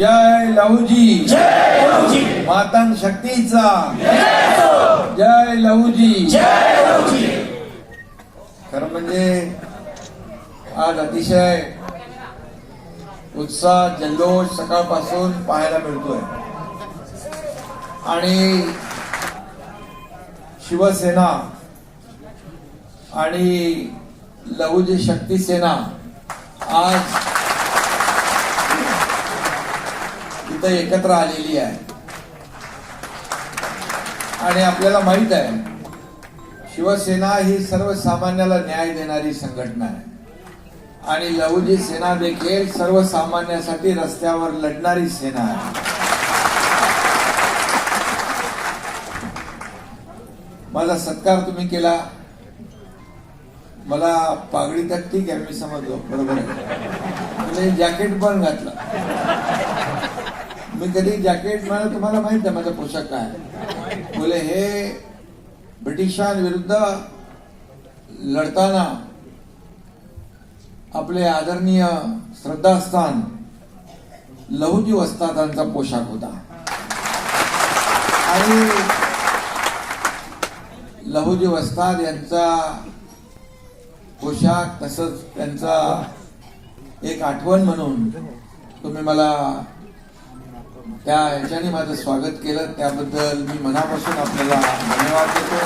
जय लहुजी। मातंग शक्तीचा। जय लहुजी। खरं म्हणजे आज अतिशय उत्साह जल्लोष सकाळपासून पाहायला मिळतोय. आणि शिवसेना आणि लहुजी शक्ती सेना आज इथं एकत्र आलेली आहे. आणि आपल्याला माहीत आहे शिवसेना ही सर्वसामान्याला न्याय देणारी संघटना आहे. आणि लहुजी सेना देखील सर्वसामान्यासाठी रस्त्यावर लढणारी सेना आहे. माझा सत्कार तुम्ही केला. मला पागडी तर ठीक आहे मी समजलो. बरोबर म्हणजे जॅकेट पण घातलं. मी कधी जॅकेट मला तुम्हाला माहीत आहे माझा पोशाख काय बोले हे ब्रिटिशांविरुद्ध लढताना आपले आदरणीय श्रद्धास्थान लहुजी वस्तादांचा पोशाख होता. आणि लहुजी वस्ताद यांचा पोशाख तसंच त्यांचा एक आठवण म्हणून तुम्ही मला त्या ह्याच्याने माझं स्वागत केलं. त्याबद्दल मी मनापासून आपल्याला धन्यवाद देतो.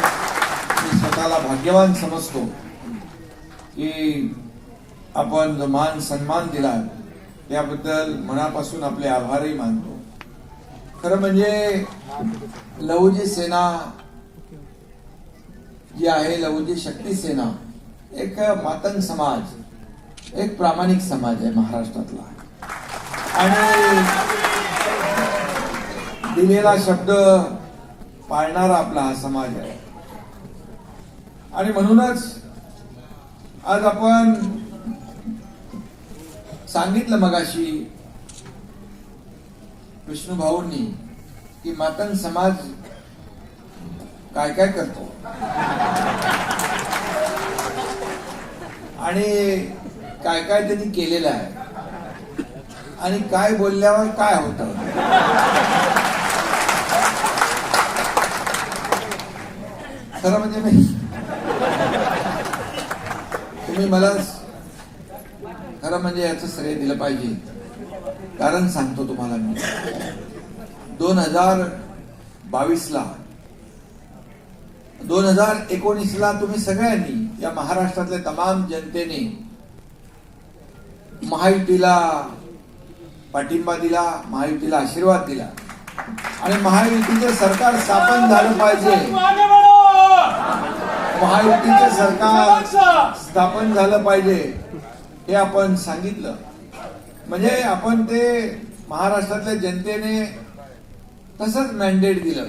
मी स्वतःला भाग्यवान समजतो की आपण जो मान सन्मान दिला त्याबद्दल मनापासून आपले आभारही मानतो. खरं म्हणजे लहुजी सेना जी आहे लहुजी शक्ती सेना एक मातंग समाज एक प्रामाणिक समाज आहे महाराष्ट्रातला. आणि दिलेला शब्द पाळणारा आपला हा समाज आहे. आणि म्हणूनच आज आपण सांगितलं मगाशी विष्णू भाऊंनी की मातन समाज काय काय करतो. आणि काय काय त्यांनी केलेलं आहे. आणि काय बोलल्यावर काय होतं. खरं म्हणजे मी. तुम्ही मला खरं म्हणजे याचं श्रेय दिलं पाहिजे. कारण सांगतो तुम्हाला मी. दोन हजार बावीसला दोन हजार एकोणीसला तुम्ही सगळ्यांनी या महाराष्ट्रातल्या तमाम जनतेने महायुतीला पाठिंबा दिला महायुतीला आशीर्वाद दिला. आणि महायुतीचं सरकार स्थापन झालं पाहिजे. महायुतीचं सरकार स्थापन झालं पाहिजे हे आपण सांगितलं. म्हणजे आपण ते महाराष्ट्रातल्या जनतेने तसंच मॅन्डेट दिलं.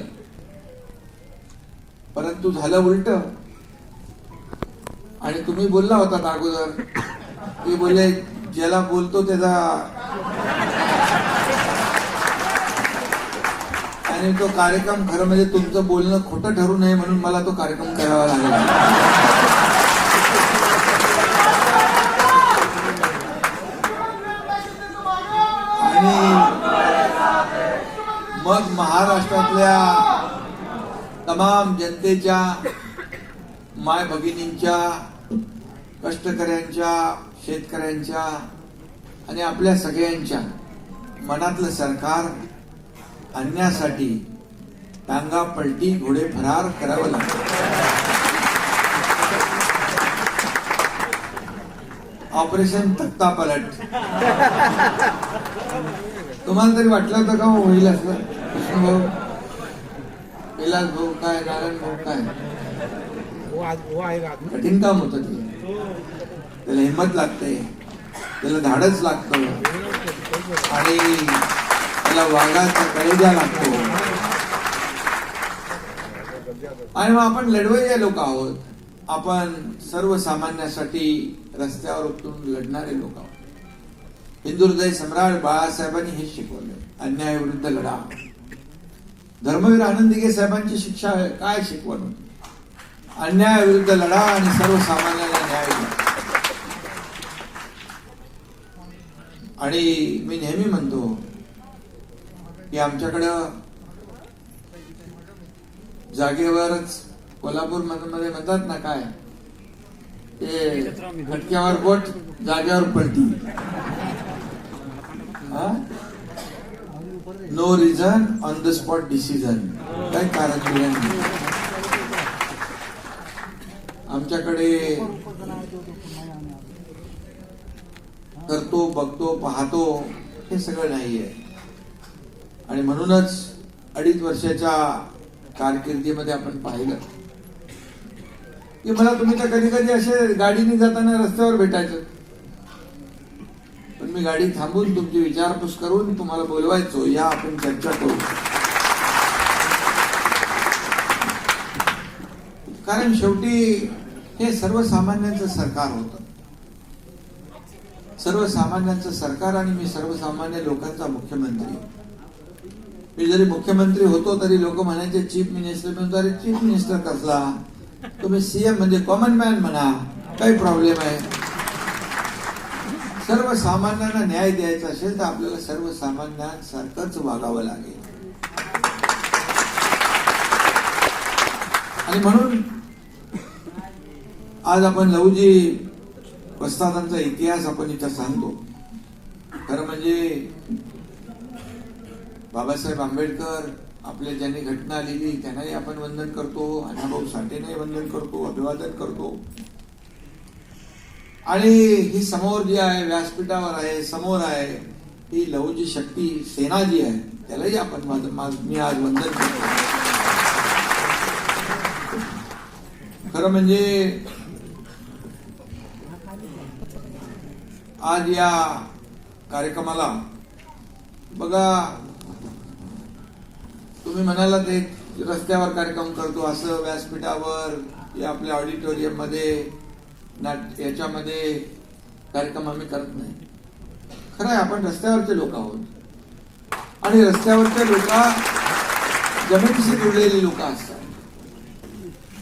परंतु झालं उलट. आणि तुम्ही बोलला होता ना अगोदर की बोलले ज्याला बोलतो त्याचा आणि तो कार्यक्रम खरं म्हणजे तुमचं बोलणं खोटं ठरू नये म्हणून मला तो कार्यक्रम करावा लागला. आणि मग महाराष्ट्रातल्या तमाम जनतेच्या माय भगिनींच्या कष्टकऱ्यांच्या शेतकऱ्यांच्या आणि आपल्या सगळ्यांच्या मनातलं सरकार आणण्यासाठी टांगा पलटी घोडे फरार करावं लागतं. ऑपरेशन तक्ता पलट तुम्हाला तरी वाटलं होतं का हो, होईल असं? कृष्णभाऊ भाऊ कैलास भाऊ काय नारायण भाऊ काय? आज कठीण काम होतं ते. त्याला हिंमत लागते. त्याला धाडच लागतं. आणि त्याला वाघाचा कलेजा लागतो. आणि मग आपण लढवय्या लोक आहोत. आपण सर्वसामान्यासाठी रस्त्यावर उतरून लढणारे लोक आहोत. हिंदू हृदय सम्राट बाळासाहेबांनी हे शिकवलं अन्यायाविरुद्ध लढा. धर्मवीर आनंदिगे साहेबांची शिक्षा काय शिकवण? होती अन्यायाविरुद्ध लढा आणि सर्वसामान्याला न्याय आणि मी नेहमी म्हणतो की आमच्याकडं जागेवरच कोल्हापूरमध्ये म्हणतात ना काय? ते खटक्यावर बोट जागेवर पडती. No reason on the spot decision काय कारण नाही. आमच्याकडे करतो बघतो पाहतो हे सगळं नाहीये. आणि म्हणूनच अडीच वर्षाच्या कारकिर्दीमध्ये आपण पाहिलं. की मला तुम्ही तर कधी कधी असे गाडीने जाताना रस्त्यावर भेटायचं. पण मी गाडी थांबून तुमची विचारपूस करून तुम्हाला बोलवायचो या आपण चर्चा करू. कारण शेवटी हे सर्वसामान्यांचं सरकार होतं. सर्वसामान्यांचं सरकार आणि मी सर्वसामान्य लोकांचा मुख्यमंत्री. मी जरी मुख्यमंत्री होतो तरी लोक म्हणायचे चीफ मिनिस्टर म्हणतो अरे चीफ मिनिस्टर कसला? तुम्ही सीएम म्हणजे कॉमन मॅन म्हणा काही प्रॉब्लेम आहे. सर्वसामान्यांना न्याय द्यायचा असेल तर आपल्याला सर्वसामान्यांसारखंच वागावं लागेल. आणि म्हणून आज आपण लहूजी वस्तादांचा इतिहास आपण इथं सांगतो. खरं म्हणजे बाबासाहेब आंबेडकर आपल्या ज्यांनी घटना लिहिली त्यांनाही आपण वंदन करतो अण्णाभाऊ साठेनाही वंदन करतो अभिवादन करतो. आणि ही समोर जी आहे व्यासपीठावर आहे समोर आहे ही लहुजी शक्ती सेना जी आहे त्यालाही आपण मी आज वंदन करतो. खरं म्हणजे आज या कार्यक्रमाला बघा तुम्ही म्हणाला ते रस्त्यावर कार्यक्रम करतो असं व्यासपीठावर या आपल्या ऑडिटोरियममध्ये नाट याच्यामध्ये कार्यक्रम आम्ही करत नाही. खरं आहे आपण रस्त्यावरचे लोक आहोत. आणि रस्त्यावरचे लोक जमिनीशी जुळलेली लोक असतात.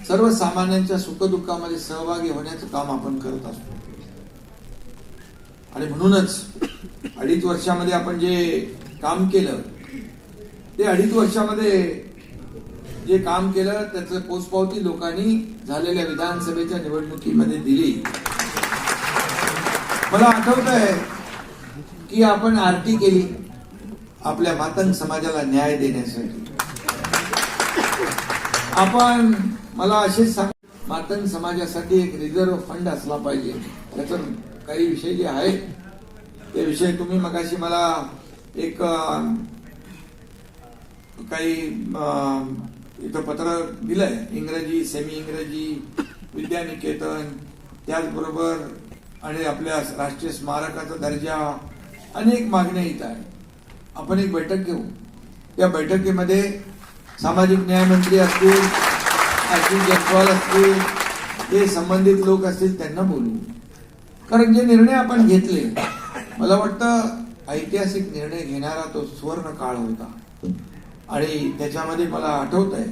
सर्वसामान्यांच्या सुखदुःखामध्ये सहभागी होण्याचं काम आपण करत असतो. आणि म्हणूनच अडीच वर्षामध्ये आपण जे काम केलं ते अडीच वर्षामध्ये जे काम केलं त्याचं पोचपावती लोकांनी झालेल्या विधानसभेच्या निवडणुकीमध्ये दिली. मला आठवत आहे की आपण आरती केली आपल्या मातंग समाजाला न्याय देण्यासाठी. आपण मला असेच सांग मातंग समाजासाठी एक रिझर्व्ह फंड असला पाहिजे. त्याचं काही विषय जे आहेत ते विषय तुम्ही मगाशी मला एक काही इथं पत्र दिलंय. इंग्रजी सेमी इंग्रजी विद्यानिकेतन त्याचबरोबर आणि आपल्या राष्ट्रीय स्मारकाचा दर्जा अनेक मागण्या इथं आहे आपण एक बैठक घेऊ. या बैठकीमध्ये सामाजिक न्यायमंत्री असतील अश्विन जयस्वाल असतील ते संबंधित लोक असतील त्यांना बोलू. कारण जे निर्णय आपण घेतले मला वाटतं ऐतिहासिक निर्णय घेणारा तो सुवर्ण काळ होता. आणि त्याच्यामध्ये मला आठवत आहे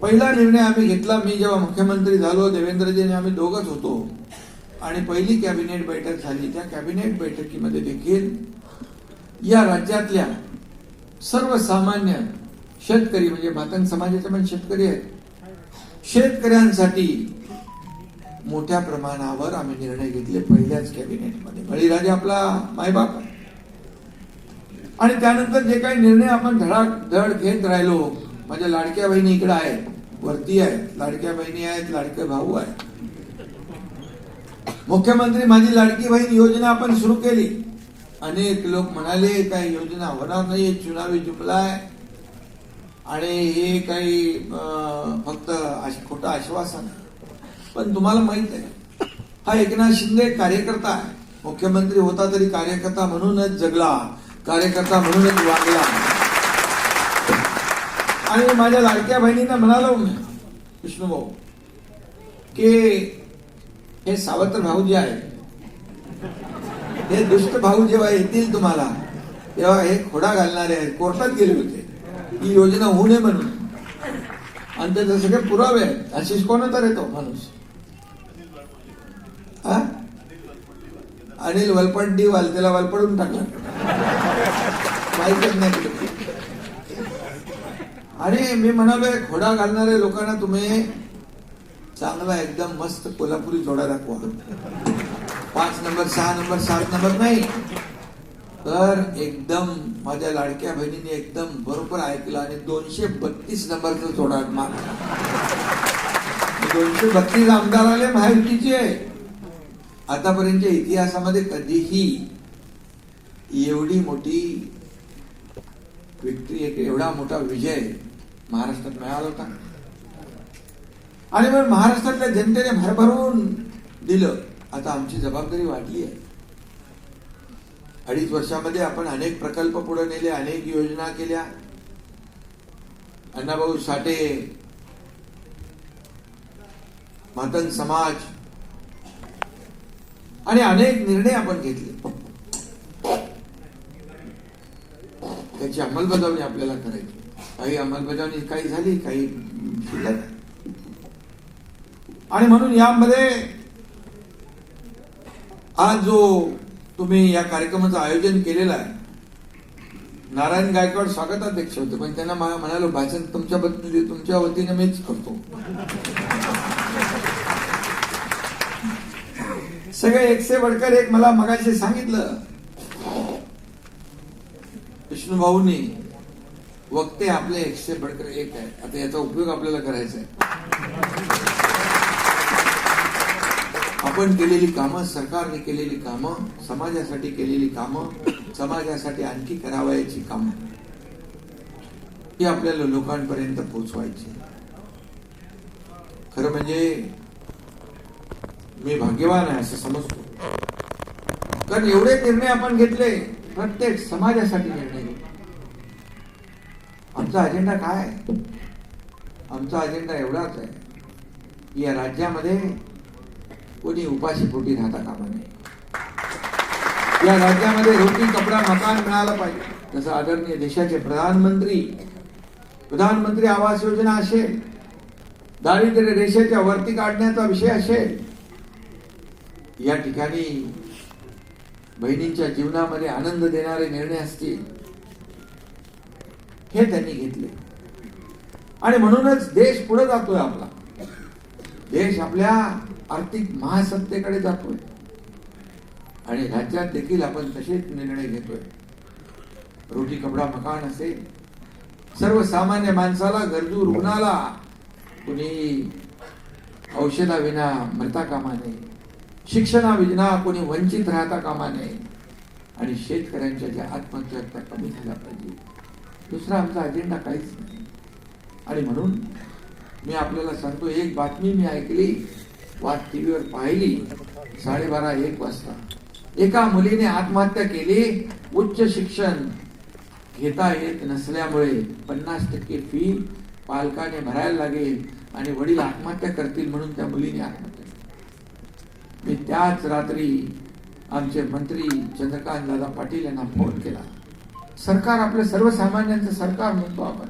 पहिला निर्णय आम्ही घेतला मी जेव्हा मुख्यमंत्री झालो देवेंद्रजीने आम्ही दोघच होतो. आणि पहिली कॅबिनेट बैठक झाली. त्या कॅबिनेट बैठकीमध्ये देखील या राज्यातल्या सर्वसामान्य शेतकरी म्हणजे मातंग समाजाचे पण शेतकरी आहेत शेतकऱ्यांसाठी मोठ्या प्रमाणावर आम्ही निर्णय घेतले पहिल्याच कॅबिनेटमध्ये. बळीराजे आपला मायबाप आहे. आणि त्यानंतर जे काही निर्णय आपण धडा धड घेत राहिलो माझ्या लाडक्या बहिणी इकडे आहेत वरती आहेत लाडक्या बहिणी आहेत लाडके भाऊ आहेत. मुख्यमंत्री माझी लाडकी बहीण योजना आपण सुरू केली. अनेक लोक म्हणाले काही योजना होणार नाही चुनावी चुकलाय आणि हे काही फक्त खोटं आश्वासन पण तुम्हाला माहीत आहे हा एकनाथ शिंदे कार्यकर्ता आहे. मुख्यमंत्री होता तरी कार्यकर्ता म्हणूनच जगला. कार्यकर्ता म्हणूनच वागला. आणि माझ्या लाडक्या बहिणींना म्हणालो मी विष्णुभाऊ की हे सावत्र भाऊ जे आहेत. हे दुष्ट भाऊ जेव्हा येतील तुम्हाला तेव्हा हे खोडा घालणारे आहेत. कोर्टात गेले होते. ही योजना होऊ नये म्हणून. आणि त्याचे सगळे पुरावे आहेत. आशिष कोण तर येतो माणूस? हा? अनिल वलपंडी वाल त्याला वलपडून टाकला. माहितच नाही आणि मी म्हणालोय घोडा घालणाऱ्या लोकांना तुम्ही चांगला एकदम मस्त कोल्हापुरी जोडा दाखवा. पाच नंबर सहा नंबर सात नंबर नाही. तर एकदम माझ्या लाडक्या बहिणीने एकदम बरोबर ऐकलं आणि दोनशे बत्तीस नंबरचा जोडा मारला. दोनशे बत्तीस आमदार आले महायुतीचे आतापर्यंतच्या इतिहासामध्ये कधीही एवढी मोठी विक्ट्री एक एवढा मोठा विजय महाराष्ट्रात मिळाला होता. आणि मग महाराष्ट्रातल्या जनतेने भरभरून दिलं. आता आमची जबाबदारी वाढली आहे. अडीच वर्षामध्ये आपण अनेक प्रकल्प पुढे नेले अनेक योजना केल्या. अण्णाभाऊ साठे मातन समाज आणि अनेक निर्णय आपण घेतले. त्याची अंमलबजावणी आपल्याला करायची. काही अंमलबजावणी काही झाली काही आणि म्हणून यामध्ये आज जो तुम्ही या कार्यक्रमाचं आयोजन केलेलं आहे नारायण गायकवाड स्वागताध्यक्ष होते पण त्यांना मला म्हणालो भाषण तुमच्या बद्दल तुमच्या वतीने मीच करतो. सगळे एकशे भडकर एक मला मगाशी सांगितलं. विष्णू भाऊंनी वक्ते आपले एकशे बडकर एक आहे. आता याचा उपयोग आपल्याला करायचा आहे. आपण केलेली कामं सरकारने केलेली कामं समाजासाठी केलेली कामं समाजासाठी आणखी करावयाची कामं ही आपल्याला लोकांपर्यंत पोहोचवायची खरं म्हणजे मी भाग्यवान आहे असं समजतो. कारण एवढे निर्णय आपण घेतले प्रत्येक समाजासाठी निर्णय घेतले. आमचा अजेंडा काय आमचा अजेंडा एवढाच आहे. या राज्यामध्ये कोणी उपाशी पोटी राहता कामा नये. या राज्यामध्ये रोटी कपडा मकान मिळालं पाहिजे. जसं आदरणीय देशाचे प्रधानमंत्री प्रधानमंत्री आवास योजना असेल दारिद्र्य रेषेच्या वरती काढण्याचा विषय असेल या ठिकाणी बहिणींच्या जीवनामध्ये आनंद देणारे निर्णय असतील हे त्यांनी घेतले. आणि म्हणूनच देश पुढे जातोय आपला. देश आपल्या आर्थिक महासत्तेकडे जातोय. आणि राज्यात देखील आपण तसेच निर्णय घेतोय. रोटी कपडा मकान असेल. सर्वसामान्य माणसाला गरजू रुग्णाला कुणी औषधाविना मरता कामा नये शिक्षणाविना कोणी वंचित राहता कामा नये. आणि शेतकऱ्यांच्या ज्या आत्महत्या त्या कमी झाल्या पाहिजे. दुसरा आमचा अजेंडा काहीच नाही. आणि म्हणून मी आपल्याला सांगतो एक बातमी मी ऐकली वाद टीव्हीवर पाहिली साडेबारा एक वाजता. एका मुलीने आत्महत्या केली उच्च शिक्षण घेता येत नसल्यामुळे पन्नास टक्के फी पालकाने भरायला लागेल आणि वडील आत्महत्या करतील म्हणून त्या मुलीने आत्महत्या मी त्याच रात्री आमचे मंत्री चंद्रकांत दादा पाटील यांना फोन केला. सरकार आपल्या सर्वसामान्यांचं सरकार म्हणतो आपण.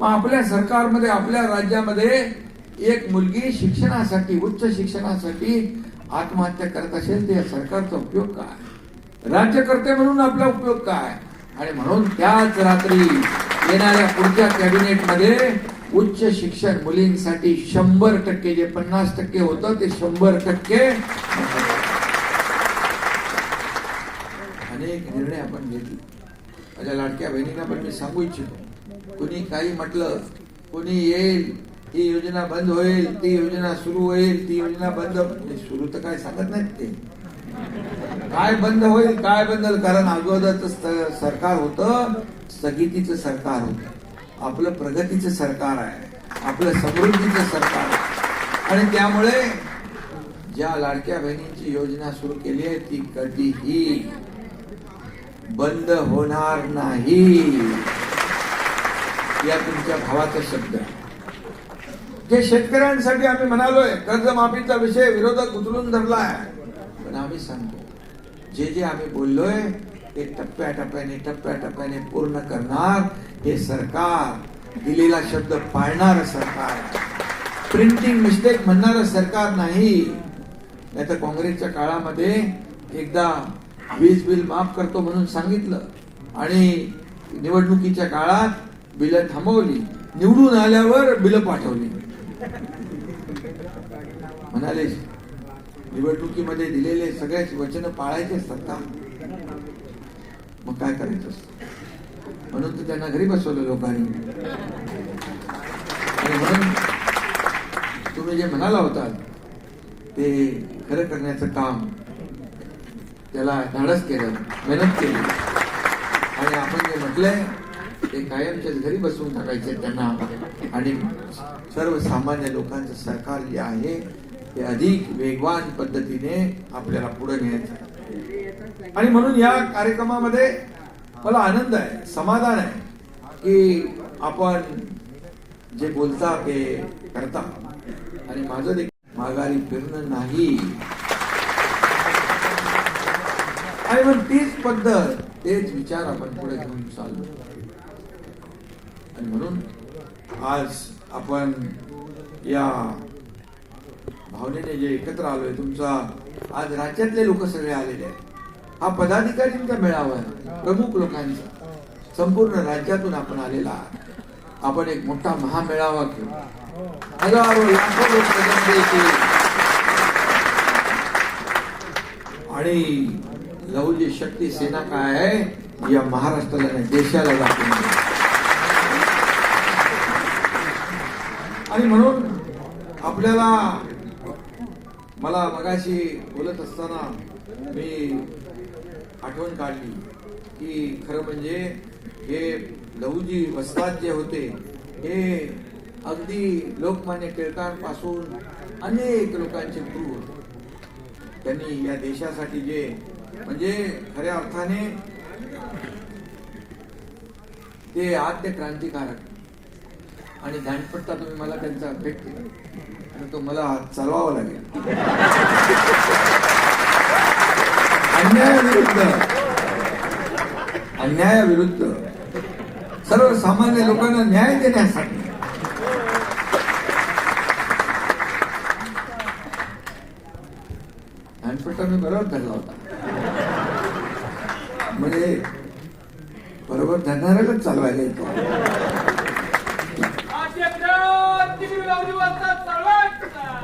मग आपल्या सरकारमध्ये आपल्या राज्यामध्ये एक मुलगी शिक्षणासाठी उच्च शिक्षणासाठी आत्महत्या करत असेल तर सरकारचा उपयोग काय? राज्यकर्ते म्हणून आपला उपयोग काय? आणि म्हणून त्याच रात्री येणाऱ्या पुढच्या कॅबिनेटमध्ये उच्च शिक्षण मुलींसाठी शंभर टक्के जे पन्नास टक्के होतं ते शंभर टक्के अनेक निर्णय आपण घेतले. माझ्या लाडक्या बहिणींना पण मी सांगू इच्छितो. कुणी काही म्हटलं कुणी येईल ही योजना बंद होईल ती योजना सुरू होईल ती योजना बंद म्हणजे सुरू तर काय सांगत नाहीत ते. काय बंद होईल काय बंद कारण अगोदरच सरकार होतं स्थगितीचं सरकार होतं. आपलं प्रगतीचं सरकार आहे आपलं समृद्धीचं सरकार आहे. आणि त्यामुळे ज्या लाडक्या बहिणींची योजना सुरू केली आहे ती कधीही बंद होणार नाही. या तुमच्या भावाचा शब्द आहे. जे शेतकऱ्यांसाठी आम्ही म्हणालोय कर्जमाफीचा विषय विरोधक उचलून आहे पण आम्ही सांगतो जे जे आम्ही बोललोय ते टप्प्याटप्प्याने टप्प्याटप्प्याने पूर्ण करणार हे सरकार. दिलेला शब्द पाळणार सरकार. प्रिंटिंग मिस्टेक म्हणणार सरकार नाही. नाही तर काँग्रेसच्या काळामध्ये एकदा वीज बिल माफ करतो म्हणून सांगितलं आणि निवडणुकीच्या काळात बिलं थांबवली. निवडून आल्यावर बिलं पाठवली. म्हणाले निवडणुकीमध्ये दिलेले सगळ्याच वचन पाळायचे असतात का? मग काय करायचं असतं? म्हणून तर त्यांना घरी बसवलं लोकांनी. आणि म्हणून तुम्ही जे म्हणाला होता ते खरं करण्याचं काम त्याला धाडस केलं मेहनत केली. आणि आपण जे म्हटलंय ते कायमच्याच घरी बसवून टाकायचे त्यांना. आणि सर्वसामान्य लोकांचं सरकार जे आहे ते अधिक वेगवान पद्धतीने आपल्याला पुढे न्यायचं आणि म्हणून या कार्यक्रमामध्ये मला आनंद आहे समाधान आहे की आपण जे बोलता ते करता. आणि माझं देखील माघारी फिरणं नाही. आणि मग तीच पद्धत तेच विचार आपण पुढे घेऊन चाललो आणि म्हणून आज आपण या भावनेने जे एकत्र आलोय तुमचा आज राज्यातले लोक सगळे आलेले आहेत. हा पदाधिकारींचा मेळावा आहे. प्रमुख लोकांचा. संपूर्ण राज्यातून आपण आलेला आहात. आपण एक मोठा महामेळावा घेऊ. हजारो लाखो लोक आणि लहुजी शक्ती सेना काय आहे? या महाराष्ट्राला नाही देशाला दाखवून. आणि म्हणून आपल्याला मला मगाशी बोलत असताना मी आठवण काढली की खरं म्हणजे हे लहूजी वस्ताद जे होते हे अगदी लोकमान्य टिळकांपासून अनेक लोकांचे गुरु होते. त्यांनी या देशासाठी जे म्हणजे खऱ्या अर्थाने ते आद्य क्रांतिकारक. आणि दांडपट्टा तुम्ही मला त्यांचा भेट केला आणि तो मला चालवावा लागेल. अन्यायाविरुद्ध. अन्यायाविरुद्ध. सर्वसामान्य लोकांना न्याय देण्यासाठी. दांडपट्टा मी बरोबर धरला होता. म्हणजे बरोबर धरणाऱ्यालाच चालवायला येतो.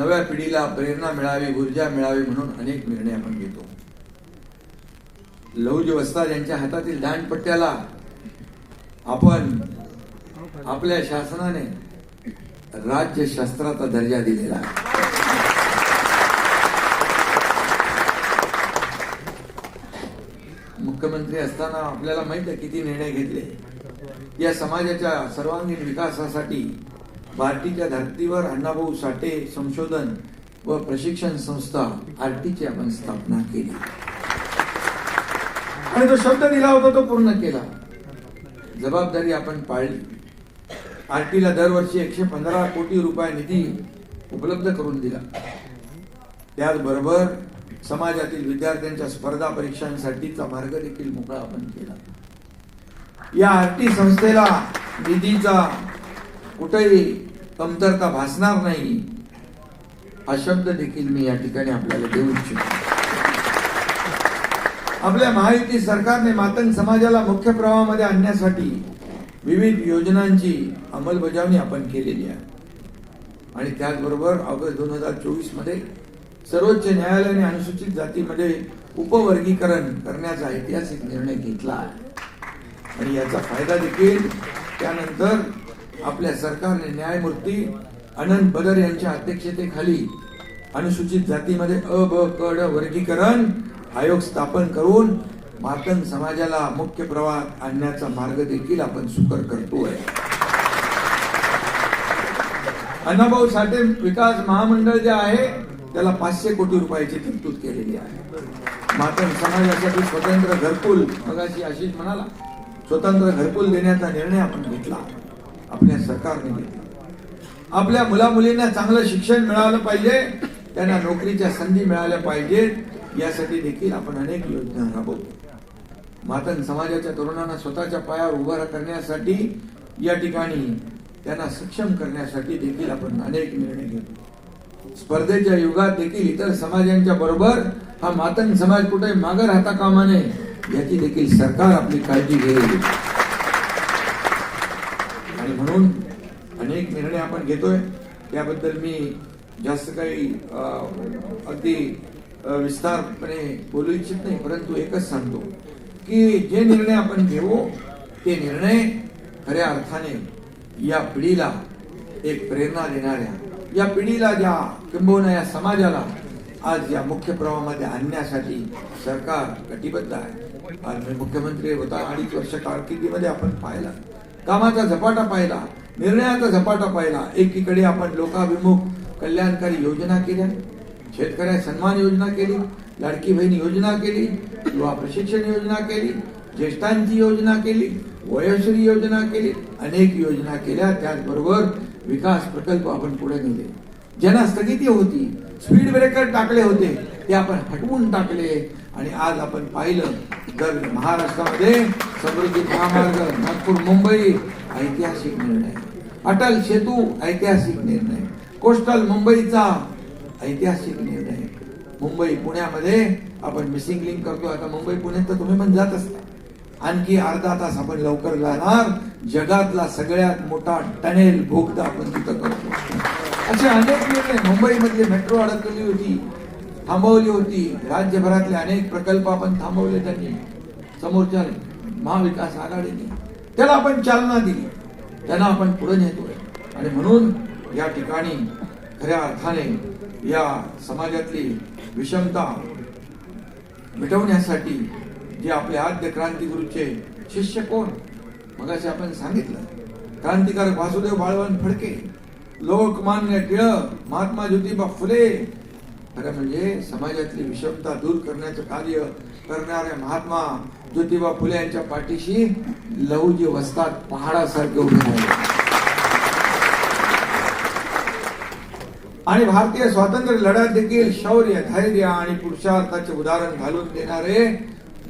नव्या पिढीला प्रेरणा मिळावी ऊर्जा मिळावी म्हणून अनेक निर्णय आपण घेतो. लहुजी वस्ताद यांच्या हातातील दांडपट्ट्याला आपण आपल्या शासनाने राज्यशास्त्राचा दर्जा दिलेला आहे. मुख्यमंत्री असताना आपल्याला माहीत आहे किती निर्णय घेतले. या समाजाच्या सर्वांगीण विकासासाठी भारतीच्या धर्तीवर अण्णाभाऊ साठे संशोधन व प्रशिक्षण संस्था आरटीची आपण स्थापना केली. आणि जो शब्द दिला होता तो पूर्ण केला. जबाबदारी आपण पाळली. आरटीला दरवर्षी एकशे पंधरा कोटी रुपये निधी उपलब्ध करून दिला. त्याचबरोबर समाजातील विद्यार्थ्यांच्या स्पर्धा परीक्षांसाठीचा मार्ग देखील मोकळा आपण केला. या आरटी संस्थेला निधीचा कुठेही कमतरता भासणार नाही? हा शब्द देखील मी या ठिकाणी आपल्याला देऊ इच्छितो. आपल्या महायुती सरकारने मातंग समाजाला मुख्य प्रवाहामध्ये आणण्यासाठी विविध योजनांची अंमलबजावणी आपण केलेली आहे. आणि त्याचबरोबर ऑगस्ट दोन हजार चोवीसमध्ये सर्वोच्च न्यायालयाने अनुसूचित जातीमध्ये उपवर्गीकरण करण्याचा ऐतिहासिक निर्णय घेतला आहे. आणि याचा फायदा देखील त्यानंतर आपल्या सरकारने न्यायमूर्ती अनंत बदर यांच्या अध्यक्षतेखाली अनुसूचित जातीमध्ये अ ब क ड वर्गीकरण आयोग स्थापन करून मातंग समाजाला मुख्य प्रवाहात आणण्याचा मार्ग देखील आपण सुकर करतोय. अण्णाभाऊ साठे विकास महामंडळ जे आहे त्याला पाचशे कोटी रुपयाची तरतूद केलेली आहे. मातंग समाजासाठी स्वतंत्र घरकुल मगाशी आशिष म्हणाला स्वतंत्र घरकुल देण्याचा निर्णय आपण घेतला. आपल्या सरकारने घेतला आपल्या मुला मुलींना चांगलं शिक्षण मिळालं पाहिजे त्यांना नोकरीच्या संधी मिळाल्या पाहिजेत यासाठी देखील आपण अनेक योजना राबवतो. मातन समाजाच्या तरुणांना स्वतःच्या पायावर उभा करण्यासाठी या ठिकाणी त्यांना सक्षम करण्यासाठी देखील आपण अनेक निर्णय घेतो. स्पर्धेच्या युगात देखील इतर समाजांच्या बरोबर हा मातन समाज कुठे मागे राहता कामा नये याची देखील सरकार आपली काळजी घेईल. म्हणून अनेक निर्णय आपण घेतोय. त्याबद्दल मी जास्त काही अगदी विस्तारपणे बोलू इच्छित नाही परंतु एकच सांगतो की जे निर्णय आपण घेऊ ते निर्णय खऱ्या अर्थाने या पिढीला एक प्रेरणा देणाऱ्या या पिढीला ज्या किंबहुना या समाजाला आज या मुख्य प्रवाहामध्ये आणण्यासाठी सरकार कटिबद्ध आहे. आज मुख्यमंत्री होता अडीच वर्ष कारकिर्दीमध्ये आपण पाहिला. कामाचा झपाटा पाहिला निर्णयाचा झपाटा पाहिला एकीकडे आपण लोकाभिमुख कल्याणकारी योजना केल्या शेतकऱ्या सन्मान योजना केली लाडकी बहीण योजना केली युवा प्रशिक्षण योजना केली ज्येष्ठांची योजना केली वयोश्री योजना केली अनेक योजना केल्या त्याचबरोबर विकास प्रकल्प आपण पुढे नेले. ज्यांना स्थगिती होती स्पीड ब्रेकर टाकले होते ते आपण हटवून टाकले आणि आज आपण पाहिलं तर महाराष्ट्रामध्ये समृद्धी महामार्ग नागपूर मुंबई ऐतिहासिक निर्णय. अटल सेतू ऐतिहासिक निर्णय. कोस्टल मुंबईचा ऐतिहासिक निर्णय. मुंबई पुण्यामध्ये आपण मिसिंग लिंक करतो आता मुंबई पुण्यात तर तुम्ही पण जात असता. आणखी अर्धा तास आपण लवकर जाणार. जगातला सगळ्यात मोठा टनेल भोगता आपण तिथं करतो असे अनेक निर्णय मुंबईमधली मेट्रो अडकली होती. थांबवली होती. राज्यभरातले अनेक प्रकल्प आपण थांबवले त्यांनी. समोरच्या महाविकास आघाडीने. त्याला आपण चालना दिली. त्यांना आपण पुढे नेतोय. आणि म्हणून या ठिकाणी खऱ्या अर्थाने या समाजातली विषमता मिटवण्यासाठी जे आपले आद्य क्रांतिगुरूचे शिष्य कोण? मगाशी आपण सांगितलं. क्रांतिकारक वासुदेव बाळवंत फडके. लोकमान्य टिळक महात्मा ज्योतिबा फुले खरं म्हणजे समाजातली विषमता दूर करण्याचं कार्य करणारे महात्मा ज्योतिबा फुले यांच्या पाठीशी लहूजी वस्तात पहाडासारखे उभे राहिले. आणि भारतीय स्वातंत्र्य लढ्यात देखील शौर्य धैर्य आणि पुरुषार्थाचे उदाहरण घालून देणारे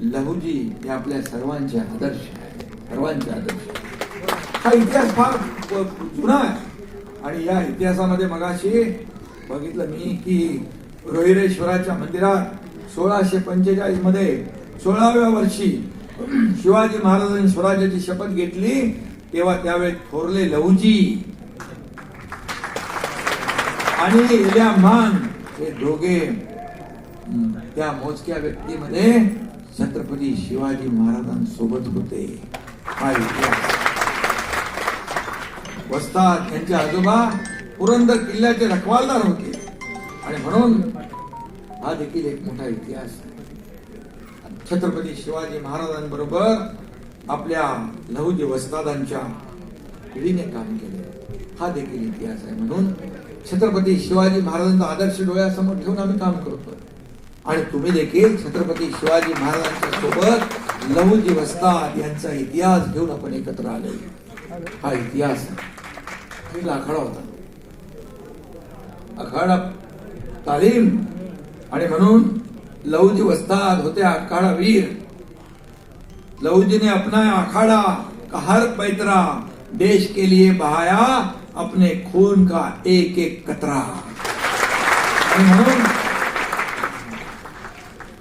लहूजी हे आपल्या सर्वांचे आदर्श सर्वांचे आदर्श हा इतिहास फार जुना आहे. आणि या इतिहासामध्ये मगाशी बघितलं मी की रोहिरेश्वराच्या मंदिरात सोळाशे पंचेचाळीसमध्ये सोळाव्या वर्षी शिवाजी महाराजांनी स्वराज्याची शपथ घेतली तेव्हा त्यावेळी थोरले लहुजी. आणि इल्या मान हे दोघे त्या मोजक्या व्यक्तीमध्ये छत्रपती शिवाजी महाराजांसोबत होते. हा इतिहास. वस्ताद आजोबा पुरंदर किल्ल्याचे रखवालदार होते. आणि म्हणून हा देखील एक मोठा इतिहास आहे. छत्रपती शिवाजी महाराजांबरोबर आपल्या लहुजी वस्तादांच्या पिढीने काम केले. हा देखील इतिहास आहे. म्हणून छत्रपती शिवाजी महाराजांचा आदर्श डोळ्यासमोर ठेवून आम्ही काम करतो आणि तुम्ही देखील छत्रपती शिवाजी महाराजांच्या सोबत लहुजी वस्ताद यांचा इतिहास घेऊन आपण एकत्र आले हा इतिहास आखाडा होता. अखाडा तालीम. आणि म्हणून लहुजी वस्ताद होते आखाडा वीर. लहुजीने अपना आखाडा का हर पैतरा देश के लिए बहाया अपने खून का एक एक कतरा. आणि म्हणून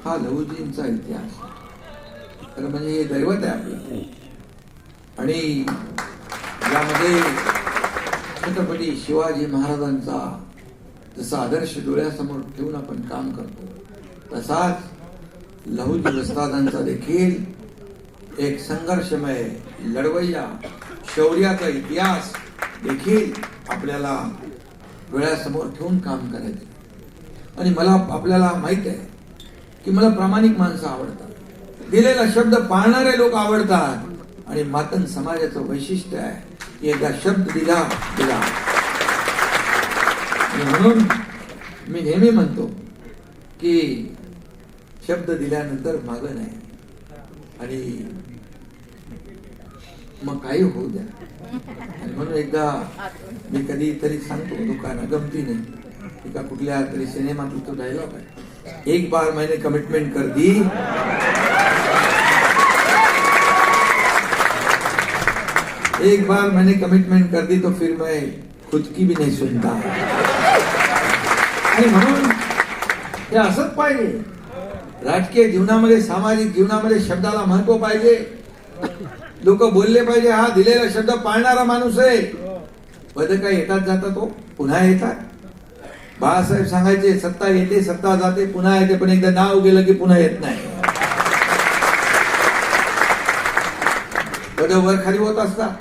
हा लहुजींचा इतिहास. तर म्हणजे हे दैवत आहे आपलं. आणि यामध्ये छत्रपती शिवाजी महाराजांचा जसा आदर्श डोळ्यासमोर ठेवून आपण काम करतो. तसाच लहुजी उस्तादांचा देखील एक संघर्षमय लढवय्या शौर्याचा इतिहास देखील आपल्याला डोळ्यासमोर ठेवून काम करायचं. आणि मला आपल्याला माहीत आहे की मला प्रामाणिक माणसं आवडतात. दिलेला शब्द पाळणारे लोक आवडतात. आणि मातन समाजाचं वैशिष्ट्य आहे की एकदा शब्द दिला दिला. म्हणून मी नेहमी म्हणतो की शब्द दिल्यानंतर मागं नाही. आणि मग काही होऊ द्या. आणि म्हणून एकदा मी कधीतरी सांगतो, दुकाना गमतीने एका कुठल्या तरी सिनेमात तो डायलॉग आहे. एक बार मैंने कमिटमेंट कर दी. एक बार मैंने कमिटमेंट कर दी तो फिर मैं खुद की भी नहीं सुनता. आणि म्हणून हे असंच पाहिजे. राजकीय जीवनामध्ये सामाजिक जीवनामध्ये शब्दाला महत्त्व पाहिजे. लोक बोलले पाहिजे हा दिलेला शब्द पाळणारा माणूस आहे. पद काय येतात जातात तो पुन्हा येतात. बाळासाहेब सांगायचे सत्ता येते सत्ता जाते पुन्हा येते पण एकदा नाव गेलं की पुन्हा येत नाही. पद वर खाली होत असतात.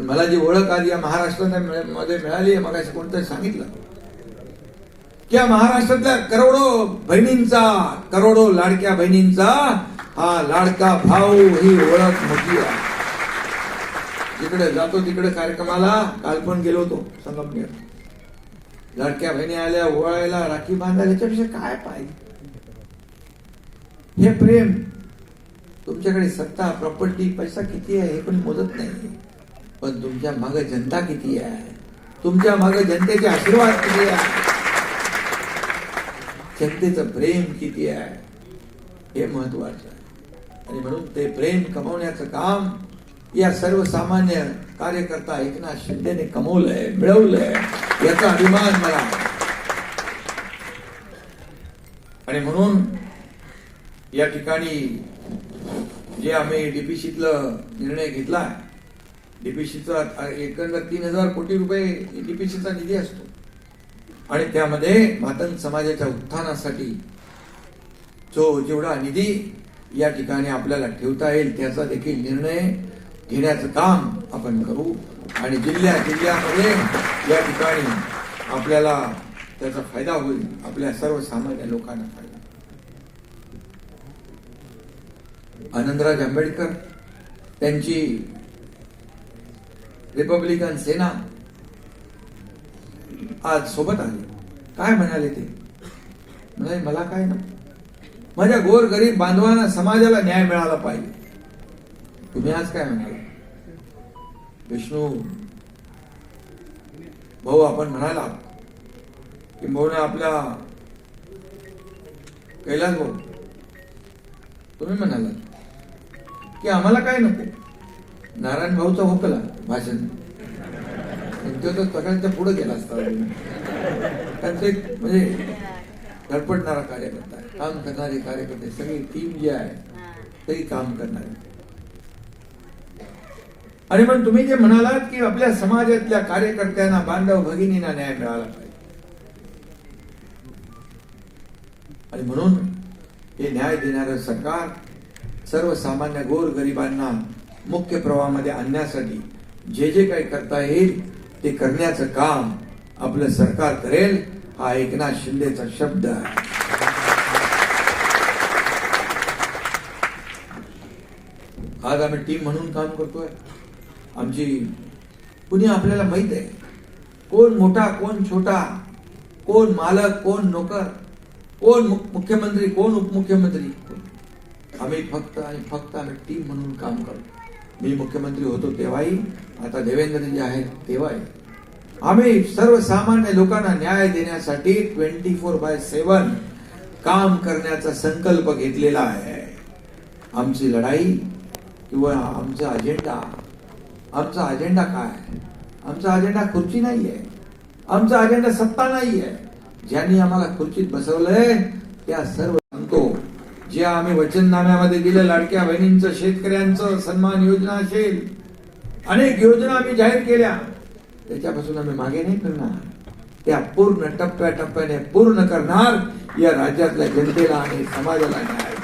मला जी ओळख आली या महाराष्ट्रामध्ये मिळाली आहे मग कोणतरी सांगितलं. की महाराष्ट्रातल्या करोडो बहिणींचा करोडो लाडक्या बहिणींचा हा लाडका भाऊ ही ओळख मोठी आहे. तिकडे जातो तिकडे कार्यक्रमाला काल पण गेलो होतो संगमनेर. लाडक्या बहिणी आल्या ओळायला राखी बांधायला याच्यापेक्षा काय पाहिजे? हे प्रेम तुमच्याकडे सत्ता प्रॉपर्टी पैसा किती आहे हे पण मोजत नाही. पण तुमच्या मागे जनता किती आहे? तुमच्या मागे जनतेचे आशीर्वाद किती आहे? जनतेचं प्रेम किती आहे हे महत्वाचं आहे. आणि म्हणून ते प्रेम कमवण्याचं काम या सर्वसामान्य कार्यकर्ता एकनाथ शिंदेने कमवलंय मिळवलंय याचा अभिमान मला आणि म्हणून या ठिकाणी जे आम्ही डीपीसीतलं निर्णय घेतला डीपीसीचा एकंदर तीन हजार कोटी रुपये डीपीसीचा निधी असतो. आणि त्यामध्ये मातंग समाजाच्या उत्थानासाठी जो जेवढा निधी या ठिकाणी आपल्याला ठेवता येईल त्याचा देखील निर्णय घेण्याचं काम आपण करू. आणि जिल्ह्या जिल्ह्यामध्ये या ठिकाणी आपल्याला त्याचा फायदा होईल आपल्या सर्वसामान्य लोकांना फायदा. आनंदराज आंबेडकर त्यांची रिपब्लिकन सेना आज सोबत आले. काय म्हणाले ते? म्हणाले मला काय ना? माझ्या गोर गरीब बांधवांना समाजाला न्याय मिळाला पाहिजे. तुम्ही आज काय म्हणाल? विष्णू भाऊ आपण म्हणाला की भाऊने आपल्या कैलास भाऊ तुम्ही म्हणाला की आम्हाला काय नको? नारायण भाऊचा होकला भाषण. पण सगळ्यांच्या पुढे गेला असता. त्यांचं एक म्हणजे धडपडणारा कार्यकर्ता काम करणारे कार्यकर्ते सगळी टीम जी आहे तरी काम करणारे. आणि मग तुम्ही जे म्हणालात की आपल्या समाजातल्या कार्यकर्त्यांना बांधव भगिनींना न्याय मिळाला पाहिजे. आणि म्हणून हे न्याय देणारं सरकार सर्वसामान्य गोर गरिबांना मुख्य प्रवाहामध्ये आणण्यासाठी जे जे काही करता येईल ते करण्याचं काम आपलं सरकार करेल हा एकनाथ शिंदेचा शब्द आहे. आज आम्ही टीम म्हणून काम करतोय. आमची कुणी आपल्याला माहीत आहे? कोण मोठा कोण छोटा कोण मालक कोण नोकर कोण मुख्यमंत्री कोण उपमुख्यमंत्री? आम्ही फक्त आणि फक्त आम्ही टीम म्हणून काम करतो मी मुख्यमंत्री होतो तेव्हाही आता देवेंद्रजी आहेत तेव्हाही. आम्ही सर्वसामान्य लोकांना न्याय देण्यासाठी ट्वेंटी फोर बाय सेवन काम करण्याचा संकल्प घेतलेला आहे. आमची लढाई किंवा आमचा अजेंडा आमचा अजेंडा काय आमचा अजेंडा खुर्ची नाहीये. आमचा अजेंडा सत्ता नाहीये. ज्यांनी आम्हाला खुर्चीत बसवलंय त्या सर्व जे आम्ही वचननाम्यामध्ये दिलं लाडक्या बहिणींचं शेतकऱ्यांचं सन्मान योजना असेल अनेक योजना आम्ही जाहीर केल्या. त्याच्यापासून आम्ही मागे नाही करणार त्या पूर्ण टप्प्याटप्प्याने पूर्ण करणार या राज्यातल्या जनतेला आणि समाजाला न्याय.